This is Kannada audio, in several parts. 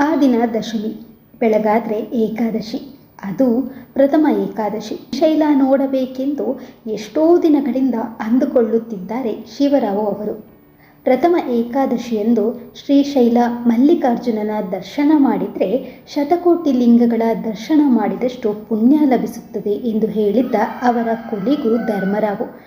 ಆ ದಿನ ದಶಮಿ, ಬೆಳಗಾದರೆ ಏಕಾದಶಿ, ಅದು ಪ್ರಥಮ ಏಕಾದಶಿ. ಶೈಲ ನೋಡಬೇಕೆಂದು ಎಷ್ಟೋ ದಿನಗಳಿಂದ ಅಂದುಕೊಳ್ಳುತ್ತಿದ್ದಾರೆ ಶಿವರಾವು ಅವರು. ಪ್ರಥಮ ಏಕಾದಶಿಯಂದು ಶ್ರೀಶೈಲ ಮಲ್ಲಿಕಾರ್ಜುನನ ದರ್ಶನ ಮಾಡಿದರೆ ಶತಕೋಟಿ ಲಿಂಗಗಳ ದರ್ಶನ ಮಾಡಿದಷ್ಟು ಪುಣ್ಯ ಲಭಿಸುತ್ತದೆ ಎಂದು ಹೇಳಿದ್ದ ಅವರ ಕೊಲಿಗು ಧರ್ಮರಾವು.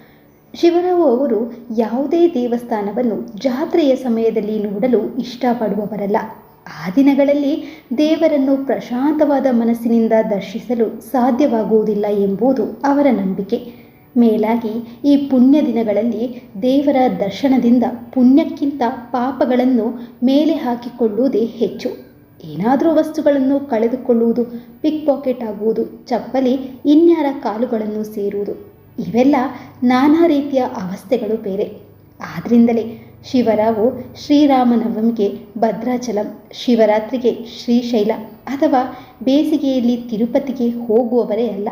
ಶಿವರಾವು ಅವರು ಯಾವುದೇ ದೇವಸ್ಥಾನವನ್ನು ಜಾತ್ರೆಯ ಸಮಯದಲ್ಲಿ ನೋಡಲು ಇಷ್ಟಪಡುವವರಲ್ಲ. ಆ ದಿನಗಳಲ್ಲಿ ದೇವರನ್ನು ಪ್ರಶಾಂತವಾದ ಮನಸ್ಸಿನಿಂದ ದರ್ಶಿಸಲು ಸಾಧ್ಯವಾಗುವುದಿಲ್ಲ ಎಂಬುದು ಅವರ ನಂಬಿಕೆ. ಮೇಲಾಗಿ ಈ ಪುಣ್ಯ ದಿನಗಳಲ್ಲಿ ದೇವರ ದರ್ಶನದಿಂದ ಪುಣ್ಯಕ್ಕಿಂತ ಪಾಪಗಳನ್ನು ಮೇಲೆ ಹಾಕಿಕೊಳ್ಳುವುದೇ ಹೆಚ್ಚು. ಏನಾದರೂ ವಸ್ತುಗಳನ್ನು ಕಳೆದುಕೊಳ್ಳುವುದು ಪಿಕ್ ಪಾಕೆಟ್ ಆಗುವುದು, ಚಪ್ಪಲಿ, ಇನ್ಯಾರ ಕಾಲುಗಳನ್ನು ಸೇರುವುದು, ಇವೆಲ್ಲ ನಾನಾ ರೀತಿಯ ಅವಸ್ಥೆಗಳು ಬೇರೆ. ಆದ್ದರಿಂದಲೇ ಶಿವರಾವು ಶ್ರೀರಾಮನವಮಿಗೆ ಭದ್ರಾಚಲಂ, ಶಿವರಾತ್ರಿಗೆ ಶ್ರೀಶೈಲ ಅಥವಾ ಬೇಸಿಗೆಯಲ್ಲಿ ತಿರುಪತಿಗೆ ಹೋಗುವವರೇ ಅಲ್ಲ.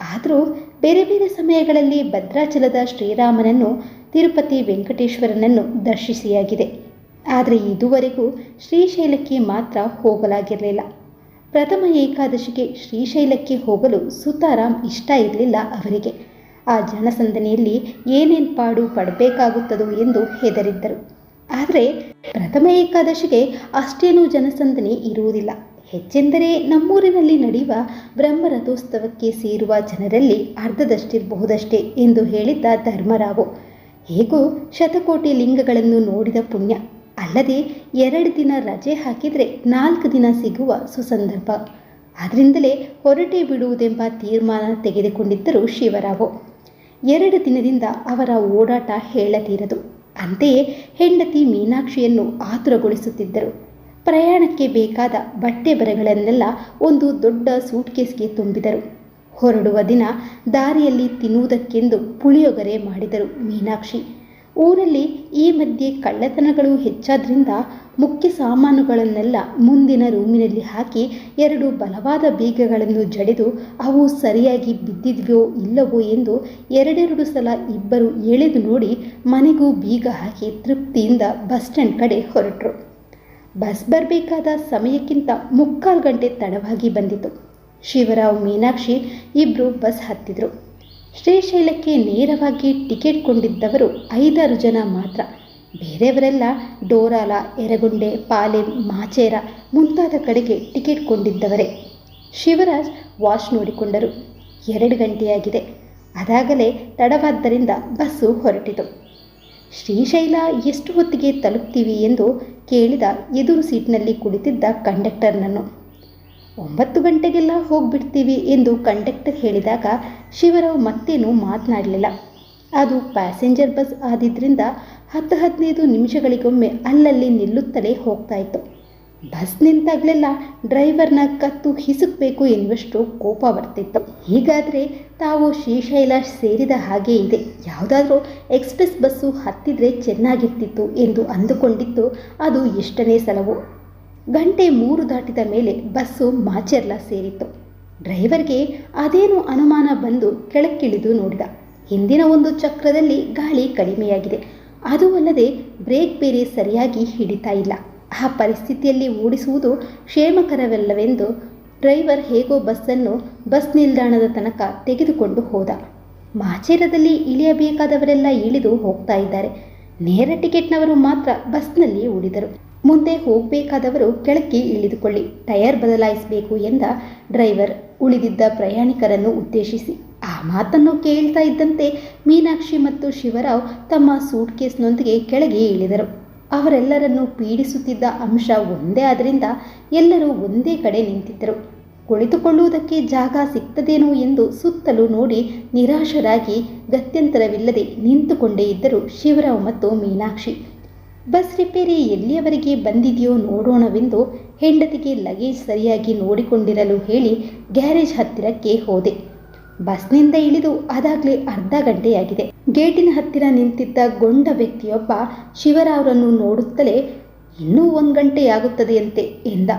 ಆದರೂ ಬೇರೆ ಬೇರೆ ಸಮಯಗಳಲ್ಲಿ ಭದ್ರಾಚಲದ ಶ್ರೀರಾಮನನ್ನು, ತಿರುಪತಿ ವೆಂಕಟೇಶ್ವರನನ್ನು ದರ್ಶಿಸಿಯಾಗಿದೆ. ಆದರೆ ಇದುವರೆಗೂ ಶ್ರೀಶೈಲಕ್ಕೆ ಮಾತ್ರ ಹೋಗಲಾಗಿರಲಿಲ್ಲ. ಪ್ರಥಮ ಏಕಾದಶಿಗೆ ಶ್ರೀಶೈಲಕ್ಕೆ ಹೋಗಲು ಸುತಾರಾಮ್ ಇಷ್ಟ ಇರಲಿಲ್ಲ ಅವರಿಗೆ. ಆ ಜನಸಂದಣಿಯಲ್ಲಿ ಏನೇನು ಪಾಡು ಪಡಬೇಕಾಗುತ್ತದೋ ಎಂದು ಹೆದರಿದ್ದರು. ಆದರೆ ಪ್ರಥಮ ಏಕಾದಶಿಗೆ ಅಷ್ಟೇನೂ ಜನಸಂದಣಿ ಇರುವುದಿಲ್ಲ. ಹೆಚ್ಚೆಂದರೆ ನಮ್ಮೂರಿನಲ್ಲಿ ನಡೆಯುವ ಬ್ರಹ್ಮರಥೋತ್ಸವಕ್ಕೆ ಸೇರುವ ಜನರಲ್ಲಿ ಅರ್ಧದಷ್ಟಿರಬಹುದಷ್ಟೇ ಎಂದು ಹೇಳಿದ್ದ ಧರ್ಮರಾವು. ಹೇಗೂ ಶತಕೋಟಿ ಲಿಂಗಗಳನ್ನು ನೋಡಿದ ಪುಣ್ಯ. ಅಲ್ಲದೆ ಎರಡು ದಿನ ರಜೆ ಹಾಕಿದರೆ ನಾಲ್ಕು ದಿನ ಸಿಗುವ ಸುಸಂದರ್ಭ. ಆದ್ದರಿಂದಲೇ ಹೊರಟೇ ಬಿಡುವುದೆಂಬ ತೀರ್ಮಾನ ತೆಗೆದುಕೊಂಡಿದ್ದರು ಶಿವರಾವು. ಎರಡು ದಿನದಿಂದ ಅವರ ಓಡಾಟ ಹೇಳತೀರದು ಅಂತೆಯೇ ಹೆಂಡತಿ ಮೀನಾಕ್ಷಿಯನ್ನು ಆತುರಗೊಳಿಸುತ್ತಿದ್ದರು. ಪ್ರಯಾಣಕ್ಕೆ ಬೇಕಾದ ಬಟ್ಟೆ ಬರೆಗಳನ್ನೆಲ್ಲ ಒಂದು ದೊಡ್ಡ ಸೂಟ್ಕೇಸ್ಗೆ ತುಂಬಿದರು. ಹೊರಡುವ ದಿನ ದಾರಿಯಲ್ಲಿ ತಿನ್ನುವುದಕ್ಕೆಂದು ಪುಳಿಯೊಗರೆ ಮಾಡಿದರು ಮೀನಾಕ್ಷಿ. ಊರಲ್ಲಿ ಈ ಮಧ್ಯೆ ಕಳ್ಳತನಗಳು ಹೆಚ್ಚಾದ್ರಿಂದ ಮುಖ್ಯ ಸಾಮಾನುಗಳನ್ನೆಲ್ಲ ಮುಂದಿನ ರೂಮಿನಲ್ಲಿ ಹಾಕಿ ಎರಡು ಬಲವಾದ ಬೀಗಗಳನ್ನು ಜಡೆದು ಅವು ಸರಿಯಾಗಿ ಬಿದ್ದಿದ್ವೋ ಇಲ್ಲವೋ ಎಂದು ಎರಡೆರಡು ಸಲ ಇಬ್ಬರು ಎಳೆದು ನೋಡಿ ಮನೆಗೂ ಬೀಗ ಹಾಕಿ ತೃಪ್ತಿಯಿಂದ ಬಸ್ ಸ್ಟ್ಯಾಂಡ್ ಕಡೆ ಹೊರಟರು. ಬಸ್ ಬರಬೇಕಾದ ಸಮಯಕ್ಕಿಂತ ಮುಕ್ಕಾಲು ಗಂಟೆ ತಡವಾಗಿ ಬಂದಿತು. ಶಿವರಾವ್, ಮೀನಾಕ್ಷಿ ಇಬ್ಬರು ಬಸ್ ಹತ್ತಿದ್ರು. ಶ್ರೀಶೈಲಕ್ಕೆ ನೇರವಾಗಿ ಟಿಕೆಟ್ ಕೊಂಡಿದ್ದವರು ಐದಾರು ಜನ ಮಾತ್ರ. ಬೇರೆಯವರೆಲ್ಲ ಡೋರಾಲ, ಎರಗುಂಡೆ, ಪಾಲೆ, ಮಾಚೇರ ಮುಂತಾದ ಕಡೆಗೆ ಟಿಕೆಟ್ ಕೊಂಡಿದ್ದವರೇ. ಶಿವರಾಜ್ ವಾಚ್ ನೋಡಿಕೊಂಡರು. ಎರಡು ಗಂಟೆಯಾಗಿದೆ. ಅದಾಗಲೇ ತಡವಾದ್ದರಿಂದ ಬಸ್ಸು ಹೊರಟಿತು. ಶ್ರೀಶೈಲ, ಎಷ್ಟು ಹೊತ್ತಿಗೆ ತಲುಪ್ತೀವಿ ಎಂದು ಕೇಳಿದ ಎದುರು ಸೀಟ್ನಲ್ಲಿ ಕುಳಿತಿದ್ದ ಕಂಡಕ್ಟರ್ನನ್ನು. ಒಂಬತ್ತು ಗಂಟೆಗೆಲ್ಲ ಹೋಗ್ಬಿಡ್ತೀವಿ ಎಂದು ಕಂಡಕ್ಟರ್ ಹೇಳಿದಾಗ ಶಿವರಾವ್ ಮತ್ತೇನು ಮಾತನಾಡಲಿಲ್ಲ. ಅದು ಪ್ಯಾಸೆಂಜರ್ ಬಸ್ ಆದಿದ್ದರಿಂದ ಹತ್ತು ಹದಿನೈದು ನಿಮಿಷಗಳಿಗೊಮ್ಮೆ ಅಲ್ಲಲ್ಲಿ ನಿಲ್ಲುತ್ತಲೇ ಹೋಗ್ತಾ ಇತ್ತು. ಬಸ್ ನಿಂತಾಗಲೆಲ್ಲ ಡ್ರೈವರ್ನ ಕತ್ತು ಹಿಸುಕಬೇಕು ಎನ್ನುವಷ್ಟು ಕೋಪ ಬರ್ತಿತ್ತು. ಹೀಗಾದರೆ ತಾವು ಶ್ರೀಶೈಲ ಸೇರಿದ ಹಾಗೆ ಇದೆ. ಯಾವುದಾದ್ರೂ ಎಕ್ಸ್ಪ್ರೆಸ್ ಬಸ್ಸು ಹತ್ತಿದ್ರೆ ಚೆನ್ನಾಗಿರ್ತಿತ್ತು ಎಂದು ಅಂದುಕೊಂಡಿತ್ತು ಅದು ಎಷ್ಟನೇ ಸಲವೋ. ಗಂಟೆ ಮೂರು ದಾಟಿದ ಮೇಲೆ ಬಸ್ಸು ಮಾಚೆರ್ಲ ಸೇರಿತ್ತು. ಡ್ರೈವರ್ಗೆ ಅದೇನು ಅನುಮಾನ ಬಂದು ಕೆಳಕ್ಕಿಳಿದು ನೋಡಿದ. ಹಿಂದಿನ ಒಂದು ಚಕ್ರದಲ್ಲಿ ಗಾಳಿ ಕಡಿಮೆಯಾಗಿದೆ. ಅದು ಅಲ್ಲದೆ ಬ್ರೇಕ್ ಬೇರೆ ಸರಿಯಾಗಿ ಹಿಡಿತಾ ಇಲ್ಲ. ಆ ಪರಿಸ್ಥಿತಿಯಲ್ಲಿ ಓಡಿಸುವುದು ಕ್ಷೇಮಕರವಲ್ಲವೆಂದು ಡ್ರೈವರ್ ಹೇಗೋ ಬಸ್ಸನ್ನು ಬಸ್ ನಿಲ್ದಾಣದ ತನಕ ತೆಗೆದುಕೊಂಡು ಹೋದ. ಮಾಚೇರದಲ್ಲಿ ಇಳಿಯಬೇಕಾದವರೆಲ್ಲ ಇಳಿದು ಹೋಗ್ತಾ ಇದ್ದಾರೆ. ನೇರ ಟಿಕೆಟ್ನವರು ಮಾತ್ರ ಬಸ್ನಲ್ಲಿ ಉಳಿದರು ಮುಂದೆ ಹೋಗಬೇಕಾದವರು ಕೆಳಕ್ಕೆ ಇಳಿದುಕೊಳ್ಳಿ. ಟಯರ್ ಬದಲಾಯಿಸಬೇಕು ಎಂದ ಡ್ರೈವರ್. ಉಳಿದಿದ್ದ ಪ್ರಯಾಣಿಕರನ್ನು ಉದ್ದೇಶಿಸಿ. ಆ ಮಾತನ್ನು ಕೇಳ್ತಾ ಇದ್ದಂತೆ ಮೀನಾಕ್ಷಿ ಮತ್ತು ಶಿವರಾವ್ ತಮ್ಮ ಸೂಟ್ ಕೇಸ್ನೊಂದಿಗೆ ಕೆಳಗೆ ಇಳಿದರು. ಅವರೆಲ್ಲರನ್ನು ಪೀಡಿಸುತ್ತಿದ್ದ ಅಂಶ ಒಂದೇ ಆದ್ದರಿಂದ ಎಲ್ಲರೂ ಒಂದೇ ಕಡೆ ನಿಂತಿದ್ದರು. ಕುಳಿತುಕೊಳ್ಳುವುದಕ್ಕೆ ಜಾಗ ಸಿಗ್ತದೇನೋ ಎಂದು ಸುತ್ತಲೂ ನೋಡಿ ನಿರಾಶರಾಗಿ ಗತ್ಯಂತರವಿಲ್ಲದೆ ನಿಂತುಕೊಂಡೇ ಇದ್ದರು ಶಿವರಾವ್ ಮತ್ತು ಮೀನಾಕ್ಷಿ. ಬಸ್ ರಿಪೇರಿ ಎಲ್ಲಿಯವರೆಗೆ ಬಂದಿದೆಯೋ ನೋಡೋಣವೆಂದು ಹೆಂಡತಿಗೆ ಲಗೇಜ್ ಸರಿಯಾಗಿ ನೋಡಿಕೊಂಡಿರಲು ಹೇಳಿ ಗ್ಯಾರೇಜ್ ಹತ್ತಿರಕ್ಕೆ ಹೋದೆ. ಬಸ್ನಿಂದ ಇಳಿದು ಅದಾಗಲೇ ಅರ್ಧ ಗಂಟೆಯಾಗಿದೆ. ಗೇಟಿನ ಹತ್ತಿರ ನಿಂತಿದ್ದ ಗೊಂಡ ವ್ಯಕ್ತಿಯೊಬ್ಬ ಶಿವರಾವ್ರನ್ನು ನೋಡುತ್ತಲೇ, ಇನ್ನೂ ಒಂದು ಗಂಟೆಯಾಗುತ್ತದೆಯಂತೆ ಎಂದ.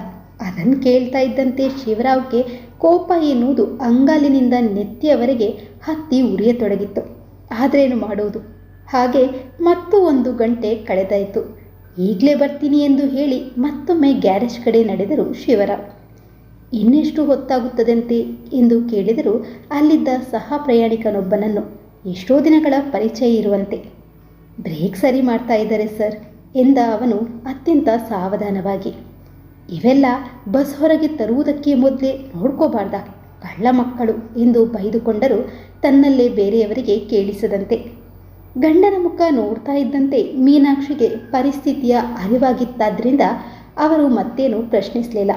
ಅದನ್ನು ಕೇಳ್ತಾ ಇದ್ದಂತೆ ಶಿವರಾವ್ಗೆ ಕೋಪ ಎನ್ನುವುದು ಅಂಗಾಲಿನಿಂದ ನೆತ್ತಿಯವರೆಗೆ ಹತ್ತಿ ಉರಿಯತೊಡಗಿತ್ತು. ಆದ್ರೇನು ಮಾಡೋದು? ಹಾಗೆ ಮತ್ತು ಒಂದು ಗಂಟೆ ಕಳೆದಾಯಿತು. ಈಗಲೇ ಬರ್ತೀನಿ ಎಂದು ಹೇಳಿ ಮತ್ತೊಮ್ಮೆ ಗ್ಯಾರೇಜ್ ಕಡೆ ನಡೆದರು ಶಿವರ ಇನ್ನೆಷ್ಟು ಹೊತ್ತಾಗುತ್ತದಂತೆ ಎಂದು ಕೇಳಿದರು ಅಲ್ಲಿದ್ದ ಸಹ ಪ್ರಯಾಣಿಕನೊಬ್ಬನನ್ನು ಎಷ್ಟೋ ದಿನಗಳ ಪರಿಚಯ ಇರುವಂತೆ. ಬ್ರೇಕ್ ಸರಿ ಮಾಡ್ತಾ ಇದ್ದಾರೆ ಸರ್ ಎಂದ ಅವನು ಅತ್ಯಂತ ಸಾವಧಾನವಾಗಿ. ಇವೆಲ್ಲ ಬಸ್ ಹೊರಗೆ ತರುವುದಕ್ಕೆ ಮೊದಲೇ ನೋಡ್ಕೋಬಾರ್ದ ಕಳ್ಳ ಮಕ್ಕಳು ಎಂದು ಬೈದುಕೊಂಡರು ತನ್ನಲ್ಲೇ ಬೇರೆಯವರಿಗೆ ಕೇಳಿಸದಂತೆ. ಗಂಡನ ಮುಖ ನೋಡ್ತಾ ಇದ್ದಂತೆ ಮೀನಾಕ್ಷಿಗೆ ಪರಿಸ್ಥಿತಿಯ ಅರಿವಾಗಿತ್ತಾದ್ರಿಂದ ಅವರು ಮತ್ತೇನು ಪ್ರಶ್ನಿಸಲಿಲ್ಲ.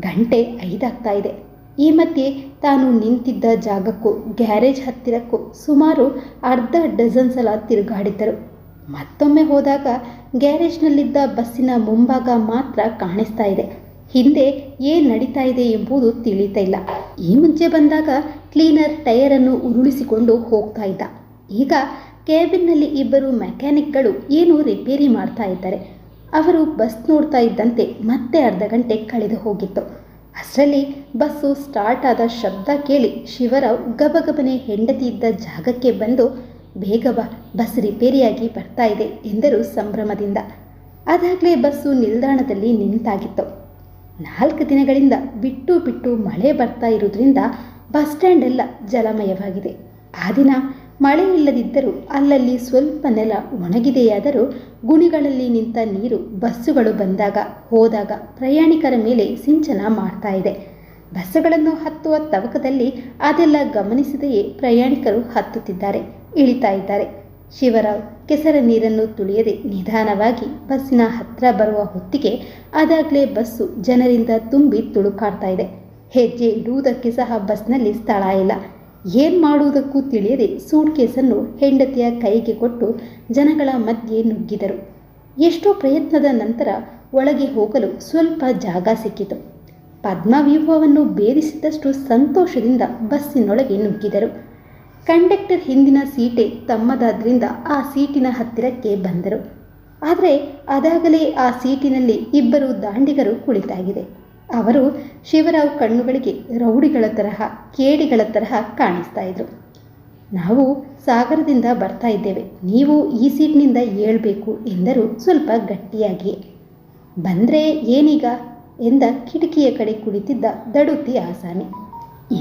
ಗಂಟೆ ಐದಾಗ್ತಾ ಇದೆ. ಈ ಮಧ್ಯೆ ತಾನು ನಿಂತಿದ್ದ ಜಾಗಕ್ಕೂ, ಗ್ಯಾರೇಜ್ ಹತ್ತಿರಕ್ಕೂ ಸುಮಾರು ಅರ್ಧ ಡಜನ್ ಸಲ ತಿರುಗಾಡಿದ್ದರು. ಮತ್ತೊಮ್ಮೆ ಹೋದಾಗ ಗ್ಯಾರೇಜ್ನಲ್ಲಿದ್ದ ಬಸ್ಸಿನ ಮುಂಭಾಗ ಮಾತ್ರ ಕಾಣಿಸ್ತಾ ಇದೆ. ಹಿಂದೆ ಏನು ನಡೀತಾ ಇದೆ ಎಂಬುದು ತಿಳಿತಾ ಇಲ್ಲ. ಈ ಮುಂಚೆ ಬಂದಾಗ ಕ್ಲೀನರ್ ಟೈರನ್ನು ಉರುಳಿಸಿಕೊಂಡು ಹೋಗ್ತಾ ಇದ್ದ. ಈಗ ಕ್ಯಾಬಿನ್ನಲ್ಲಿ ಇಬ್ಬರು ಮೆಕ್ಯಾನಿಕ್ಗಳು ಏನು ರಿಪೇರಿ ಮಾಡ್ತಾ ಇದ್ದಾರೆ. ಅವರು ಬಸ್ ನೋಡ್ತಾ ಇದ್ದಂತೆ ಮತ್ತೆ ಅರ್ಧ ಗಂಟೆ ಕಳೆದು ಹೋಗಿತ್ತು. ಅಷ್ಟರಲ್ಲಿ ಬಸ್ಸು ಸ್ಟಾರ್ಟ್ ಆದ ಶಬ್ದ ಕೇಳಿ ಶಿವರಾವ್ ಗಬಗಬನೆ ಹೆಂಡತಿ ಇದ್ದ ಜಾಗಕ್ಕೆ ಬಂದು, ಬೇಗ ಬಾ, ಬಸ್ ರಿಪೇರಿಯಾಗಿ ಬರ್ತಾ ಇದೆ, ಎಂದರು ಸಂಭ್ರಮದಿಂದ. ಅದಾಗಲೇ ಬಸ್ಸು ನಿಲ್ದಾಣದಲ್ಲಿ ನಿಂತಾಗಿತ್ತು. ನಾಲ್ಕು ದಿನಗಳಿಂದ ಬಿಟ್ಟು ಬಿಟ್ಟು ಮಳೆ ಬರ್ತಾ ಇರೋದ್ರಿಂದ ಬಸ್ ಸ್ಟ್ಯಾಂಡ್ ಎಲ್ಲ ಜಲಮಯವಾಗಿದೆ. ಆ ದಿನ ಮಳೆ ಇಲ್ಲದಿದ್ದರೂ ಅಲ್ಲಲ್ಲಿ ಸ್ವಲ್ಪ ನೆಲ ಒಣಗಿದೆಯಾದರೂ ಗುಣಿಗಳಲ್ಲಿ ನಿಂತ ನೀರು ಬಸ್ಸುಗಳು ಬಂದಾಗ ಹೋದಾಗ ಪ್ರಯಾಣಿಕರ ಮೇಲೆ ಸಿಂಚನ ಮಾಡ್ತಾ ಇದೆ. ಬಸ್ಸುಗಳನ್ನು ಹತ್ತುವ ತವಕದಲ್ಲಿ ಅದೆಲ್ಲ ಗಮನಿಸದೆಯೇ ಪ್ರಯಾಣಿಕರು ಹತ್ತುತ್ತಿದ್ದಾರೆ, ಇಳಿತಾ ಇದ್ದಾರೆ. ಶಿವರಾವ್, ಕೆಸರ ನೀರನ್ನು ತುಳಿಯದೆ ನಿಧಾನವಾಗಿ ಬಸ್ಸಿನ ಹತ್ತಿರ ಬರುವ ಹೊತ್ತಿಗೆ ಅದಾಗಲೇ ಬಸ್ಸು ಜನರಿಂದ ತುಂಬಿ ತುಳುಕಾಡ್ತಾ ಇದೆ. ಹೆಜ್ಜೆ ಇಡುವುದಕ್ಕೆ ಸಹ ಬಸ್ನಲ್ಲಿ ಸ್ಥಳ ಇಲ್ಲ. ಏನು ಮಾಡುವುದಕ್ಕೂ ತಿಳಿಯದೆ ಸೂಟ್ ಕೇಸನ್ನು ಹೆಂಡತಿಯ ಕೈಗೆ ಕೊಟ್ಟು ಜನಗಳ ಮಧ್ಯೆ ನುಗ್ಗಿದರು. ಎಷ್ಟೋ ಪ್ರಯತ್ನದ ನಂತರ ಒಳಗೆ ಹೋಗಲು ಸ್ವಲ್ಪ ಜಾಗ ಸಿಕ್ಕಿತು. ಪದ್ಮವ್ಯೂಹವನ್ನು ಬೇರಿಸಿದಷ್ಟು ಸಂತೋಷದಿಂದ ಬಸ್ಸಿನೊಳಗೆ ನುಗ್ಗಿದರು. ಕಂಡಕ್ಟರ್ ಹಿಂದಿನ ಸೀಟೆ ತಮ್ಮದಾದ್ರಿಂದ ಆ ಸೀಟಿನ ಹತ್ತಿರಕ್ಕೆ ಬಂದರು. ಆದರೆ ಅದಾಗಲೇ ಆ ಸೀಟಿನಲ್ಲಿ ಇಬ್ಬರು ದಾಂಡಿಗರು ಕುಳಿತಾಗಿದೆ. ಅವರು ಶಿವರಾವ್ ಕಣ್ಣುಗಳಿಗೆ ರೌಡಿಗಳ ತರಹ, ಕೇಡಿಗಳ ತರಹ ಕಾಣಿಸ್ತಾ ಇದ್ರು. ನಾವು ಸಾಗರದಿಂದ ಬರ್ತಾ ಇದ್ದೇವೆ. ನೀವು ಈ ಸೀಟ್ನಿಂದ ಏಳಬೇಕು ಎಂದರು ಸ್ವಲ್ಪ ಗಟ್ಟಿಯಾಗಿ. ಬಂದರೆ ಏನೀಗ? ಎಂದ ಕಿಟಕಿಯ ಕಡೆ ಕುಳಿತಿದ್ದ ದಡುತಿ ಆಸಾಮಿ.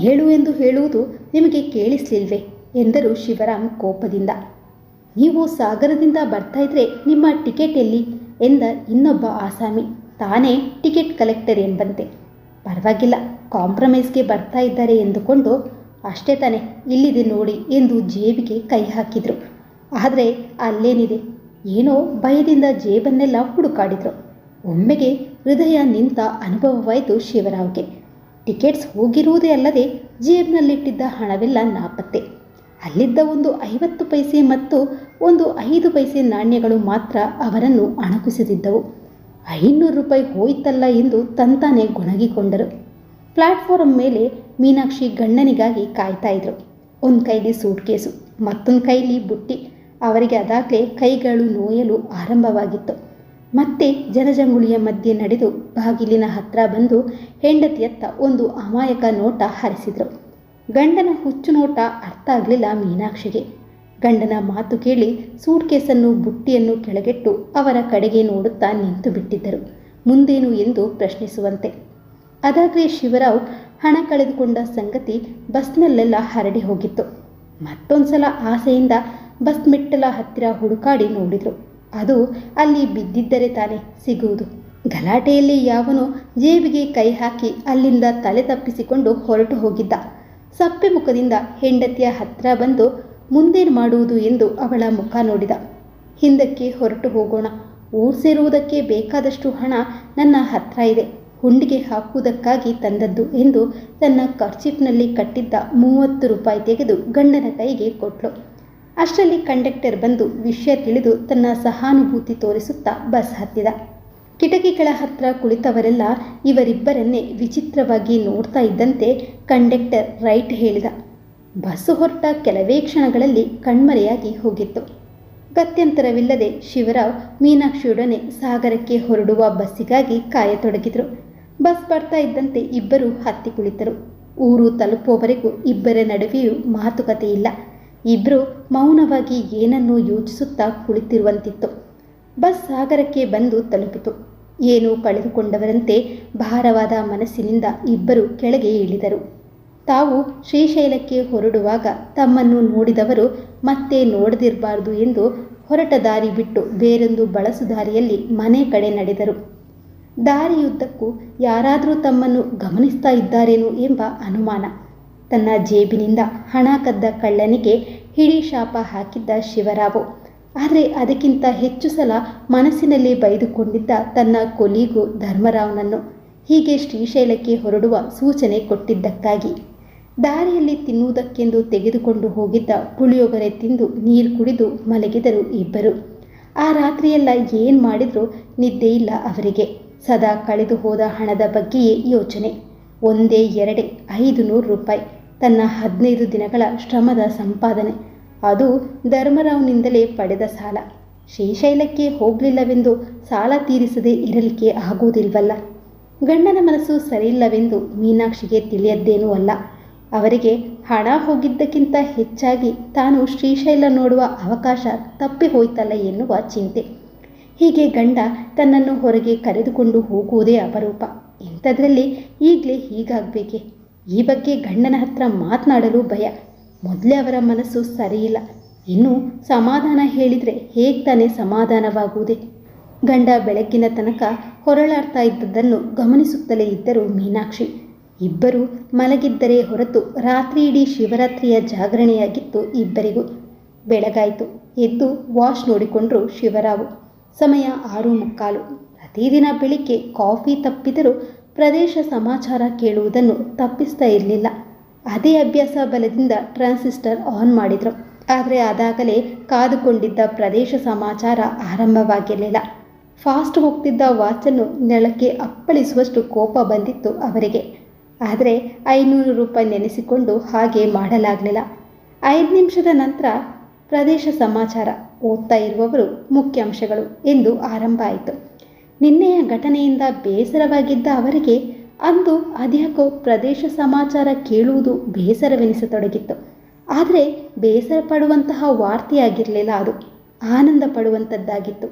ಏಳು ಎಂದು ಹೇಳುವುದು ನಿಮಗೆ ಕೇಳಿಸ್ಲಿಲ್ವೇ? ಎಂದರು ಶಿವರಾಮ್ ಕೋಪದಿಂದ. ನೀವು ಸಾಗರದಿಂದ ಬರ್ತಾ ಇದ್ರೆ ನಿಮ್ಮ ಟಿಕೆಟ್ ಎಲ್ಲಿ? ಎಂದ ಇನ್ನೊಬ್ಬ ಆಸಾಮಿ. ತಾನೇ ಟಿಕೆಟ್ ಕಲೆಕ್ಟರ್ ಎಂಬಂತೆ. ಪರವಾಗಿಲ್ಲ, ಕಾಂಪ್ರಮೈಸ್ಗೆ ಬರ್ತಾ ಇದ್ದಾರೆ ಎಂದುಕೊಂಡು ಅಷ್ಟೇ ತಾನೆ ಇಲ್ಲಿದೆ ನೋಡಿ ಎಂದು ಜೇಬಿಗೆ ಕೈ ಹಾಕಿದರು. ಆದರೆ ಅಲ್ಲೇನಿದೆ, ಏನೋ ಭಯದಿಂದ ಜೇಬನ್ನೆಲ್ಲ ಹುಡುಕಾಡಿದರು. ಒಮ್ಮೆಗೆ ಹೃದಯ ನಿಂತ ಅನುಭವವಾಯಿತು ಶಿವರಾವ್ಗೆ. ಟಿಕೆಟ್ಸ್ ಹೋಗಿರುವುದೇ ಅಲ್ಲದೆ ಜೇಬ್ನಲ್ಲಿಟ್ಟಿದ್ದ ಹಣವೆಲ್ಲ ನಾಪತ್ತೆ. ಅಲ್ಲಿದ್ದ ಒಂದು ಐವತ್ತು ಪೈಸೆ ಮತ್ತು ಒಂದು ಐದು ಪೈಸೆ ನಾಣ್ಯಗಳು ಮಾತ್ರ ಅವರನ್ನು ಅಣಕುಸಿದಿದ್ದವು. ಐನೂರು ರೂಪಾಯಿ ಹೋಯ್ತಲ್ಲ ಎಂದು ತಂತಾನೆ ಗೊಣಗಿಕೊಂಡರು. ಪ್ಲಾಟ್ಫಾರಮ್ ಮೇಲೆ ಮೀನಾಕ್ಷಿ ಗಂಡನಿಗಾಗಿ ಕಾಯ್ತಾ ಇದ್ರು. ಒಂದು ಕೈಲಿ ಸೂಟ್ ಕೇಸು ಮತ್ತೊಂದು ಕೈಲಿ ಬುಟ್ಟಿ. ಅವರಿಗೆ ಅದಾಗಲೇ ಕೈಗಳು ನೋಯಲು ಆರಂಭವಾಗಿತ್ತು. ಮತ್ತೆ ಜನಜಂಗುಳಿಯ ಮಧ್ಯೆ ನಡೆದು ಬಾಗಿಲಿನ ಹತ್ರ ಬಂದು ಹೆಂಡತಿಯತ್ತ ಒಂದು ಅಮಾಯಕ ನೋಟ ಹರಿಸಿದರು. ಗಂಡನ ಹುಚ್ಚು ನೋಟ ಅರ್ಥ ಆಗಲಿಲ್ಲ ಮೀನಾಕ್ಷಿಗೆ. ಗಂಡನ ಮಾತು ಕೇಳಿ ಸೂಟ್ಕೇಸನ್ನು ಬುಟ್ಟಿಯನ್ನು ಕೆಳಗೆಟ್ಟು ಅವರ ಕಡೆಗೆ ನೋಡುತ್ತಾ ನಿಂತು ಬಿಟ್ಟಿದ್ದರು. ಮುಂದೇನು ಎಂದು ಪ್ರಶ್ನಿಸುವಂತೆ. ಅದಾಗಲೇ ಶಿವರಾವ್ ಹಣ ಕಳೆದುಕೊಂಡ ಸಂಗತಿ ಬಸ್ನಲ್ಲೆಲ್ಲ ಹರಡಿ ಹೋಗಿತ್ತು. ಮತ್ತೊಂದ್ಸಲ ಆಸೆಯಿಂದ ಬಸ್ ಮೆಟ್ಟಲ ಹತ್ತಿರ ಹುಡುಕಾಡಿ ನೋಡಿದರು. ಅದು ಅಲ್ಲಿ ಬಿದ್ದಿದ್ದರೆ ತಾನೇ ಸಿಗುವುದು. ಗಲಾಟೆಯಲ್ಲಿ ಯಾವನೋ ಜೇಬಿಗೆ ಕೈ ಹಾಕಿ ಅಲ್ಲಿಂದ ತಲೆ ತಪ್ಪಿಸಿಕೊಂಡು ಹೊರಟು ಹೋಗಿದ್ದ. ಸಪ್ಪೆ ಮುಖದಿಂದ ಹೆಂಡತಿಯ ಹತ್ತಿರ ಬಂದು ಮುಂದೇನು ಮಾಡುವುದು ಎಂದು ಅವಳ ಮುಖ ನೋಡಿದ. ಹಿಂದಕ್ಕೆ ಹೊರಟು ಹೋಗೋಣ. ಊರು ಸೇರುವುದಕ್ಕೆ ಬೇಕಾದಷ್ಟು ಹಣ ನನ್ನ ಹತ್ರ ಇದೆ. ಹುಂಡಿಗೆ ಹಾಕುವುದಕ್ಕಾಗಿ ತಂದದ್ದು ಎಂದು ತನ್ನ ಕರ್ಚಿಪ್ನಲ್ಲಿ ಕಟ್ಟಿದ್ದ ಮೂವತ್ತು ರೂಪಾಯಿ ತೆಗೆದು ಗಂಡನ ಕೈಗೆ ಕೊಟ್ಲು. ಅಷ್ಟರಲ್ಲಿ ಕಂಡಕ್ಟರ್ ಬಂದು ವಿಷಯ ತಿಳಿದು ತನ್ನ ಸಹಾನುಭೂತಿ ತೋರಿಸುತ್ತಾ ಬಸ್ ಹತ್ತಿದ. ಕಿಟಕಿಗಳ ಹತ್ರ ಕುಳಿತವರೆಲ್ಲ ಇವರಿಬ್ಬರನ್ನೇ ವಿಚಿತ್ರವಾಗಿ ನೋಡ್ತಾ ಇದ್ದಂತೆ ಕಂಡಕ್ಟರ್ ರೈಟ್ ಹೇಳಿದ. ಬಸ್ಸು ಹೊರಟ ಕೆಲವೇ ಕ್ಷಣಗಳಲ್ಲಿ ಕಣ್ಮರೆಯಾಗಿ ಹೋಗಿತ್ತು. ಗತ್ಯಂತರವಿಲ್ಲದೆ ಶಿವರಾವ್ ಮೀನಾಕ್ಷಿಯೊಡನೆ ಸಾಗರಕ್ಕೆ ಹೊರಡುವ ಬಸ್ಸಿಗಾಗಿ ಕಾಯತೊಡಗಿದರು. ಬಸ್ ಬರ್ತಾ ಇದ್ದಂತೆ ಇಬ್ಬರು ಹತ್ತಿ ಕುಳಿತರು. ಊರು ತಲುಪುವವರೆಗೂ ಇಬ್ಬರ ನಡುವೆಯೂ ಮಾತುಕತೆ ಇಲ್ಲ ಇಬ್ಬರು ಮೌನವಾಗಿ ಏನನ್ನೂ ಯೋಚಿಸುತ್ತಾ ಕುಳಿತಿರುವಂತಿತ್ತು. ಬಸ್ ಸಾಗರಕ್ಕೆ ಬಂದು ತಲುಪಿತು. ಏನೂ ಕಳೆದುಕೊಂಡವರಂತೆ ಭಾರವಾದ ಮನಸ್ಸಿನಿಂದ ಇಬ್ಬರು ಕೆಳಗೆ ಇಳಿದರು. ತಾವು ಶ್ರೀಶೈಲಕ್ಕೆ ಹೊರಡುವಾಗ ತಮ್ಮನ್ನು ನೋಡಿದವರು, ಮತ್ತೆ ನೋಡದಿರಬಾರದು ಎಂದು ಹೊರಟ ದಾರಿ ಬಿಟ್ಟು ಬೇರೊಂದು ಬಳಸು ದಾರಿಯಲ್ಲಿ ಮನೆ ಕಡೆ ನಡೆದರು. ದಾರಿಯುದ್ದಕ್ಕೂ ಯಾರಾದರೂ ತಮ್ಮನ್ನು ಗಮನಿಸ್ತಾ ಇದ್ದಾರೇನೋ ಎಂಬ ಅನುಮಾನ. ತನ್ನ ಜೇಬಿನಿಂದ ಹಣ ಕದ್ದ ಕಳ್ಳನಿಗೆ ಹಿಡಿ ಶಾಪ ಹಾಕಿದ್ದ ಶಿವರಾವು. ಆದರೆ ಅದಕ್ಕಿಂತ ಹೆಚ್ಚು ಸಲ ಮನಸ್ಸಿನಲ್ಲಿ ಬೈದುಕೊಂಡಿದ್ದ ತನ್ನ ಕೊಲಿಗೂ ಧರ್ಮರಾವ್ನನ್ನು ಹೀಗೆ ಶ್ರೀಶೈಲಕ್ಕೆ ಹೊರಡುವ ಸೂಚನೆ ಕೊಟ್ಟಿದ್ದಕ್ಕಾಗಿ. ದಾರಿಯಲ್ಲಿ ತಿನ್ನುವುದಕ್ಕೆಂದು ತೆಗೆದುಕೊಂಡು ಹೋಗಿದ್ದ ಪುಳಿಯೋಗರೆ ತಿಂದು ನೀರು ಕುಡಿದು ಮಲಗಿದರು ಇಬ್ಬರು. ಆ ರಾತ್ರಿಯೆಲ್ಲ ಏನು ಮಾಡಿದರೂ ನಿದ್ದೆ ಇಲ್ಲ ಅವರಿಗೆ. ಸದಾ ಕಳೆದು ಹೋದ ಹಣದ ಬಗ್ಗೆಯೇ ಯೋಚನೆ. ಒಂದೇ ಎರಡೇ ಐದು ನೂರು ರೂಪಾಯಿ. ತನ್ನ ಹದಿನೈದು ದಿನಗಳ ಶ್ರಮದ ಸಂಪಾದನೆ. ಅದು ಧರ್ಮರಾವ್ನಿಂದಲೇ ಪಡೆದ ಸಾಲ. ಶ್ರೀಶೈಲಕ್ಕೆ ಹೋಗಲಿಲ್ಲವೆಂದು ಸಾಲ ತೀರಿಸದೇ ಇರಲಿಕ್ಕೆ ಆಗುವುದಿಲ್ವಲ್ಲ? ಗಂಡನ ಮನಸ್ಸು ಸರಿಯಿಲ್ಲವೆಂದು ಮೀನಾಕ್ಷಿಗೆ ತಿಳಿಯದ್ದೇನೂ ಅಲ್ಲ. ಅವರಿಗೆ ಹಣ ಹೋಗಿದ್ದಕ್ಕಿಂತ ಹೆಚ್ಚಾಗಿ ತಾನು ಶ್ರೀಶೈಲ ನೋಡುವ ಅವಕಾಶ ತಪ್ಪಿ ಹೋಯ್ತಲ್ಲ ಎನ್ನುವ ಚಿಂತೆ. ಹೀಗೆ ಗಂಡ ತನ್ನನ್ನು ಹೊರಗೆ ಕರೆದುಕೊಂಡು ಹೋಗುವುದೇ ಅಪರೂಪ. ಇಂಥದ್ರಲ್ಲಿ ಈಗಲೇ ಹೀಗಾಗಬೇಕೆ? ಈ ಬಗ್ಗೆ ಗಂಡನ ಹತ್ರ ಮಾತನಾಡಲು ಭಯ. ಮೊದಲೇ ಅವರ ಮನಸ್ಸು ಸರಿಯಿಲ್ಲ. ಇನ್ನು ಸಮಾಧಾನ ಹೇಳಿದರೆ ಹೇಗೆ ತಾನೇ ಸಮಾಧಾನವಾಗುವುದೇ? ಗಂಡ ಬೆಳಗ್ಗಿನ ತನಕ ಹೊರಳಾಡ್ತಾ ಇದ್ದದ್ದನ್ನು ಗಮನಿಸುತ್ತಲೇ ಇದ್ದರು ಮೀನಾಕ್ಷಿ. ಇಬ್ಬರು ಮಲಗಿದ್ದರೆ ಹೊರತು ರಾತ್ರಿಯಿಡೀ ಶಿವರಾತ್ರಿಯ ಜಾಗರಣೆಯಾಗಿತ್ತು ಇಬ್ಬರಿಗೂ. ಬೆಳಗಾಯಿತು. ಎದ್ದು ವಾಶ್ ನೋಡಿಕೊಂಡ್ರು ಶಿವರಾವು. ಸಮಯ ಆರು ಮುಕ್ಕಾಲು. ಪ್ರತಿದಿನ ಬೆಳಿಗ್ಗೆ ಕಾಫಿ ತಪ್ಪಿದರೂ ಪ್ರದೇಶ ಸಮಾಚಾರ ಕೇಳುವುದನ್ನು ತಪ್ಪಿಸ್ತಾ ಇರಲಿಲ್ಲ. ಅದೇ ಅಭ್ಯಾಸ ಬಲದಿಂದ ಟ್ರಾನ್ಸಿಸ್ಟರ್ ಆನ್ ಮಾಡಿದರು. ಆದರೆ ಅದಾಗಲೇ ಕಾದುಕೊಂಡಿದ್ದ ಪ್ರದೇಶ ಸಮಾಚಾರ ಆರಂಭವಾಗಿರಲಿಲ್ಲ. ಫಾಸ್ಟ್ ಹೋಗ್ತಿದ್ದ ವಾಚನ್ನು ನೆಲಕ್ಕೆ ಅಪ್ಪಳಿಸುವಷ್ಟು ಕೋಪ ಬಂದಿತ್ತು ಅವರಿಗೆ. ಆದರೆ ಐನೂರು ರೂಪಾಯಿ ನೆನೆಸಿಕೊಂಡು ಹಾಗೆ ಮಾಡಲಾಗಲಿಲ್ಲ. ಐದು ನಿಮಿಷದ ನಂತರ ಪ್ರದೇಶ ಸಮಾಚಾರ ಓದ್ತಾ ಇರುವವರು ಮುಖ್ಯಾಂಶಗಳು ಎಂದು ಆರಂಭ ಆಯಿತು. ನಿನ್ನೆಯ ಘಟನೆಯಿಂದ ಬೇಸರವಾಗಿದ್ದ ಅವರಿಗೆ ಅಂದು ಅದ್ಯಾಕೋ ಪ್ರದೇಶ ಸಮಾಚಾರ ಕೇಳುವುದು ಬೇಸರವೆನಿಸತೊಡಗಿತ್ತು. ಆದರೆ ಬೇಸರ ಪಡುವಂತಹ ವಾರ್ತೆಯಾಗಿರಲಿಲ್ಲ ಅದು. ಆನಂದ ಪಡುವಂಥದ್ದಾಗಿತ್ತು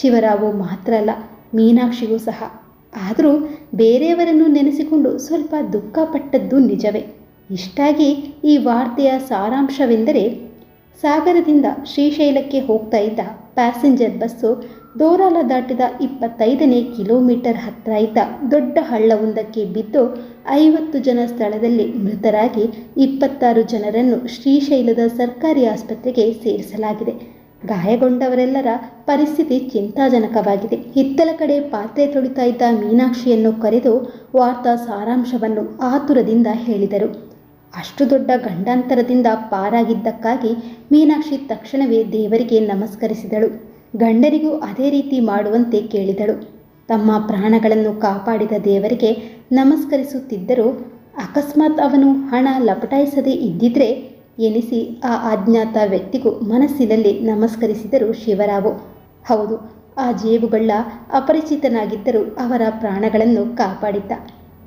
ಶಿವರಾವು ಮಾತ್ರ ಅಲ್ಲ, ಮೀನಾಕ್ಷಿಗೂ ಸಹ. ಆದರೂ ಬೇರೆಯವರನ್ನು ನೆನೆಸಿಕೊಂಡು ಸ್ವಲ್ಪ ದುಃಖಪಟ್ಟದ್ದು ನಿಜವೇ. ಇಷ್ಟಾಗಿ ಈ ವಾರ್ತೆಯ ಸಾರಾಂಶವೆಂದರೆ, ಸಾಗರದಿಂದ ಶ್ರೀಶೈಲಕ್ಕೆ ಹೋಗ್ತಾ ಇದ್ದ ಪ್ಯಾಸೆಂಜರ್ ಬಸ್ಸು ದೋರಾಲ ದಾಟಿದ ಇಪ್ಪತ್ತೈದನೇ ಕಿಲೋಮೀಟರ್ ಹತ್ತಿರ ಇದ್ದ ದೊಡ್ಡ ಹಳ್ಳವೊಂದಕ್ಕೆ ಬಿದ್ದು ಐವತ್ತು ಜನ ಸ್ಥಳದಲ್ಲಿ ಮೃತರಾಗಿ ಇಪ್ಪತ್ತಾರು ಜನರನ್ನು ಶ್ರೀಶೈಲದ ಸರ್ಕಾರಿ ಆಸ್ಪತ್ರೆಗೆ ಸೇರಿಸಲಾಗಿದೆ. ಗಾಯಗೊಂಡವರೆಲ್ಲರ ಪರಿಸ್ಥಿತಿ ಚಿಂತಾಜನಕವಾಗಿದೆ. ಹಿತ್ತಲ ಕಡೆ ಪಾತ್ರೆ ತೊಳಿತಾ ಇದ್ದ ಮೀನಾಕ್ಷಿಯನ್ನು ಕರೆದು ವಾರ್ತಾ ಸಾರಾಂಶವನ್ನು ಆತುರದಿಂದ ಹೇಳಿದರು. ಅಷ್ಟು ದೊಡ್ಡ ಗಂಡಾಂತರದಿಂದ ಪಾರಾಗಿದ್ದಕ್ಕಾಗಿ ಮೀನಾಕ್ಷಿ ತಕ್ಷಣವೇ ದೇವರಿಗೆ ನಮಸ್ಕರಿಸಿದಳು. ಗಂಡರಿಗೂ ಅದೇ ರೀತಿ ಮಾಡುವಂತೆ ಕೇಳಿದಳು. ತಮ್ಮ ಪ್ರಾಣಗಳನ್ನು ಕಾಪಾಡಿದ ದೇವರಿಗೆ ನಮಸ್ಕರಿಸುತ್ತಿದ್ದರೂ ಅಕಸ್ಮಾತ್ ಅವನು ಹಣ ಲಪಟಾಯಿಸದೇ ಇದ್ದಿದ್ರೆ ಎನಿಸಿ ಆ ಅಜ್ಞಾತ ವ್ಯಕ್ತಿಗೂ ಮನಸ್ಸಿನಲ್ಲಿ ನಮಸ್ಕರಿಸಿದರು ಶಿವರಾವು. ಹೌದು, ಆ ಜೇಬುಗಳ್ಳ ಅಪರಿಚಿತನಾಗಿದ್ದರೂ ಅವರ ಪ್ರಾಣಗಳನ್ನು ಕಾಪಾಡಿದ್ದ.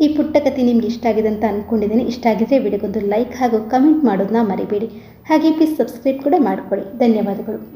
ಈ ಪುಟ್ಟ ಕಥೆ ನಿಮ್ಗೆ ಇಷ್ಟ ಆಗಿದೆ ಅಂತ ಅಂದ್ಕೊಂಡಿದ್ದೀನಿ ಇಷ್ಟ ಆಗಿದ್ರೆ ವಿಡಿಯೋಗೊಂದು ಲೈಕ್ ಹಾಗೂ ಕಮೆಂಟ್ ಮಾಡೋದನ್ನ ಮರಿಬೇಡಿ. ಹಾಗೆ ಪ್ಲೀಸ್ ಸಬ್ಸ್ಕ್ರೈಬ್ ಕೂಡ ಮಾಡಿಕೊಳ್ಳಿ. ಧನ್ಯವಾದಗಳು.